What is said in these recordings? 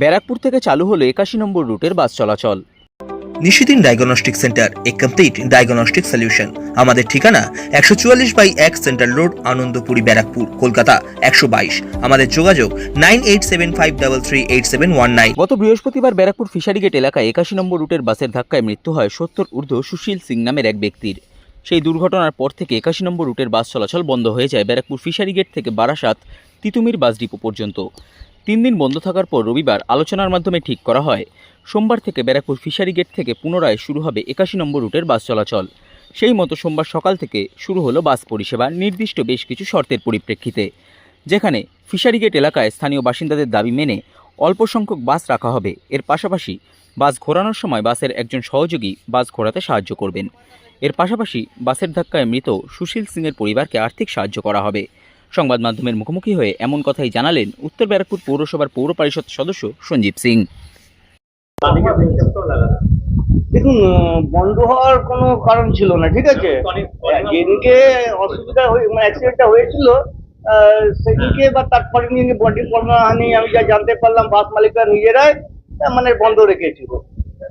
ব্যারাকপুর থেকে চালু হলো একাশি নম্বর রুটের বাস চলাচল। Nishidin diagnostic centre a complete diagnostic solution আমাদের ঠিকানা একশো চুয়াল্লিশ বাই এক সেন্ট্রাল রোড আনন্দপুরি ব্যারাকপুর কলকাতা একশো বাইশ। আমাদের যোগাযোগ nine eight seven five double three eight seven one nine. গত বৃহস্পতিবার ব্যারাকপুর ফিশারি গেট এলাকায় একাশি নম্বর রুটের বাসের ধাক্কায় মৃত্যু হয় সত্তর ঊর্ধ্ব সুশীল সিং নামের এক ব্যক্তির। সেই দুর্ঘটনার পর থেকে একাশি নম্বর রুটের বাস চলাচল বন্ধ হয়ে যায় ব্যারাকপুর ফিশারি গেট থেকে বারাসাত তিতুমির বাস ডিপো পর্যন্ত। তিন দিন বন্ধ থাকার পর রবিবার আলোচনার মাধ্যমে ঠিক করা হয়। সোমবার থেকে ব্যারাকপুর ফিশারি গেট থেকে পুনরায় শুরু হবে একাশি নম্বর রুটের বাস চলাচল। সেই মতো সোমবার সকাল থেকে শুরু হলো বাস পরিষেবা, নির্দিষ্ট বেশ কিছু শর্তের পরিপ্রেক্ষিতে। যেখানে ফিশারি গেট এলাকায় স্থানীয় বাসিন্দাদের দাবি মেনে অল্প সংখ্যক বাস রাখা হবে। এর পাশাপাশি বাস ঘোরানোর সময় বাসের একজন সহযোগী বাস ঘোরাতে সাহায্য করবেন। এর পাশাপাশি বাসের ধাক্কায় মৃত সুশীল সিংয়ের পরিবারকে আর্থিক সাহায্য করা হবে। সংবাদ মাধ্যমের মুখোমুখি হয়ে এমন কথাই জানালেন উত্তর ব্যারাকপুর পৌরসভার পৌর পরিষদ সদস্য সঞ্জীব সিং। দেখুন বন্ধ হওয়ার কোনো কারণ ছিল না, ঠিক আছে? যেদিনকে অসুবিধা হয়ে মানে অ্যাক্সিডেন্টটা হয়েছিল সেদিনকে বা তারপরে নিয়ে বডি পরমাহানি আমি যা জানতে পারলাম, বাস মালিকরা নিজেরাই মানে বন্ধ রেখেছিল।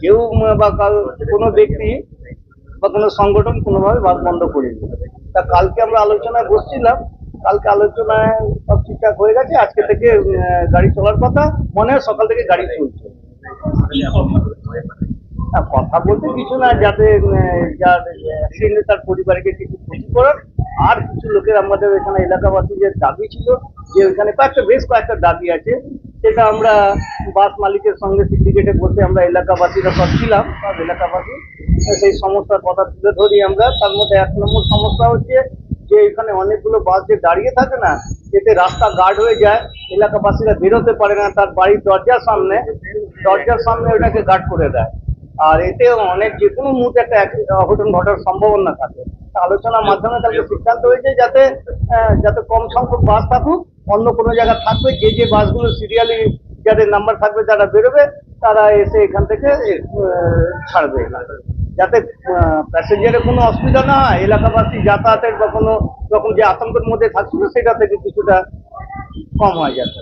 কেউ বা কোনো ব্যক্তি বা কোনো সংগঠন কোনোভাবে বাস বন্ধ করেনি। তা কালকে আমরা আলোচনায় বসছিলাম কালকে আলোচনায় সব ঠিকঠাক হয়ে গেছে। আজকে থেকে গাড়ি চলার কথা। মনে হয় সকাল থেকে গাড়ি চলছে। কথা বলতে কিছু না, যাতে যার অ্যাক্সিডেন্টে তার পরিবারকে কিছু ক্ষতি করার। আর কিছু লোকের আমাদের এখানে এলাকাবাসীদের দাবি ছিল, যে ওইখানে কয়েকটা, বেশ কয়েকটা দাবি আছে। সেটা আমরা বাস মালিকের সঙ্গে সিন্ডিকেটে বসে আমরা এলাকাবাসীরা সব ছিলাম, সব এলাকাবাসী। সেই সমস্যার কথা তুলে ধরি আমরা। তার মধ্যে এক নম্বর সমস্যা হচ্ছে যে এখানে অনেকগুলো বাস যে দাঁড়িয়ে থাকে না, এতে রাস্তা গার্ড হয়ে যায়, এলাকাবাসীরা বেরোতে পারে না, তার বাড়ির দরজার সামনে দরজার সামনে ওটাকে গার্ড করে দেয়। আর এতে অনেক যে কোনো মুহূর্তে একটা অঘটন ঘটার সম্ভাবনা থাকে। আলোচনার মাধ্যমে তাদের সিদ্ধান্ত হয়েছে যাতে যাতে কম সংখ্যক বাস থাকুক, অন্য কোনো জায়গা থাকবে, যে যে বাসগুলো সিরিয়ালি যাদের নাম্বার থাকবে তারা বেরোবে তারা এসে এখান থেকে ছাড়বে। যাতে প্যাসেঞ্জারের কোনো অসুবিধা না হয়, এলাকাবাসী যাতায়াতের বা কোনো রকম যে আতঙ্কের মধ্যে থাকছিল, সেটা থেকে কিছুটা কম হয় যাতে।